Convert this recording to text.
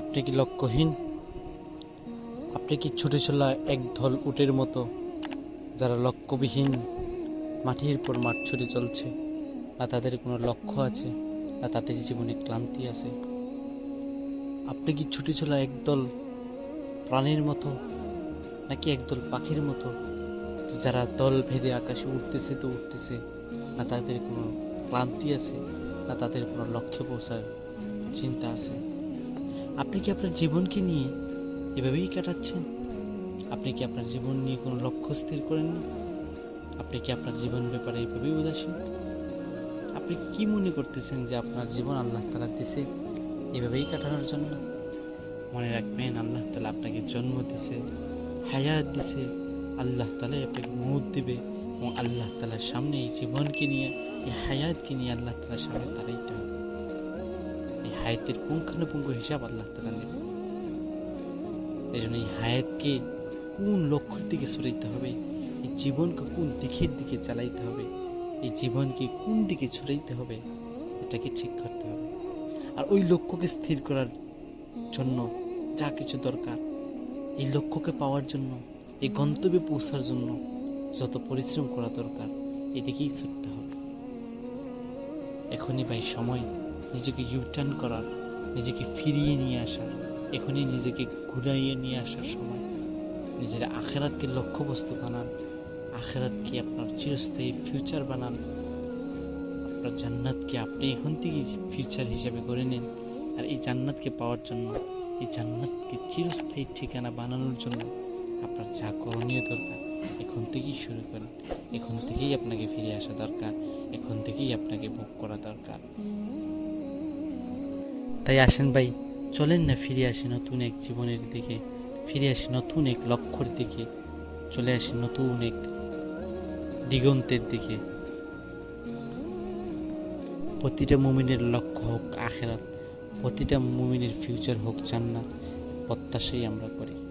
আপনি কি লক্ষ্যহীন? আপনি কি ছুটে চলা এক ধল উটের মতো, যারা লক্ষ্যবিহীন মাটির পর মাঠ ছুটে চলছে, না তাদের কোনো লক্ষ্য আছে, না তাদের জীবনে ক্লান্তি আছে? আপনি কি ছুটে চলা একদল প্রাণীর মতো, নাকি একদল পাখির মতো, যারা দল ভেদে আকাশে উঠতেছে তো উঠতেছে না তাদের কোনো ক্লান্তি আছে, না তাদের কোনো লক্ষ্যে পৌঁছার চিন্তা আছে? আপনি কি আপনার জীবনকে নিয়ে এভাবেই কাটাচ্ছেন? আপনি কি আপনার জীবন নিয়ে কোনো লক্ষ্য স্থির করেননি আপনি কি আপনার জীবন ব্যাপারে এভাবেই উদাসীন? আপনি কি মনে করতেছেন যে আপনার জীবন আল্লাহ তালা দিছে এভাবেই কাটানোর জন্য? মনে রাখবেন, আল্লাহ তালা আপনাকে জন্ম দিছে, হায়াত দিছে, আল্লাহ তালাই আপনাকে মৌত দেবে এবং আল্লাহ তালার সামনে এই জীবনকে নিয়ে, এই হায়াতকে নিয়ে আল্লাহ তালার সামনে দাঁড়াইতে হবে। হায়াতের পুঙ্খানুপুঙ্খ হিসাব আল্লাহ তালা নেবে এই জন্য এই হায়াতকে কোন লক্ষ্যের দিকে সরাইতে হবে? এই জীবনকে কোন দিকের দিকে চালাইতে হবে? এই জীবনকে কোন দিকে ছড়াইতে হবে? এটাকে ঠিক করতে হবে। আর ওই লক্ষ্যকে স্থির করার জন্য যা কিছু দরকার, এই লক্ষ্যকে পাওয়ার জন্য, এই গন্তব্যে পৌঁছার জন্য যত পরিশ্রম করা দরকার, এদিকেই ছুটতে হবে। এখনই ভাই সময়। নিজেকে ইউটার্ন করার, নিজেকে ফিরিয়ে নিয়ে আসার, এখনই নিজেকে ঘুরাইয়ে নিয়ে আসার সময়। নিজের আখেরাতকে লক্ষ্যবস্তু বানান, আখেরাতকে আপনার চিরস্থায়ী ফিউচার বানান। আপনার জান্নাতকে আপনি এখন থেকেই ফিউচার হিসাবে করে নিন। আর এই জান্নাতকে পাওয়ার জন্য, এই জান্নাতকে চিরস্থায়ী ঠিকানা বানানোর জন্য আপনার যা করণীয় দরকার, এখন থেকেই শুরু করেন। এখন থেকেই আপনাকে ফিরে আসা দরকার, এখন থেকেই আপনাকে ভোগ করা দরকার। তাই আসেন ভাই, চলেন না ফিরে আসি নতুন এক জীবনের দিকে, ফিরে আসি নতুন এক লক্ষ্যর দিকে, চলে আসি নতুন এক দিগন্তের দিকে। প্রতিটা মুমিনের লক্ষ্য হোক আখেরাত, প্রতিটা মুমিনের ফিউচার হোক জান্নাত, প্রত্যাশাই আমরা করি।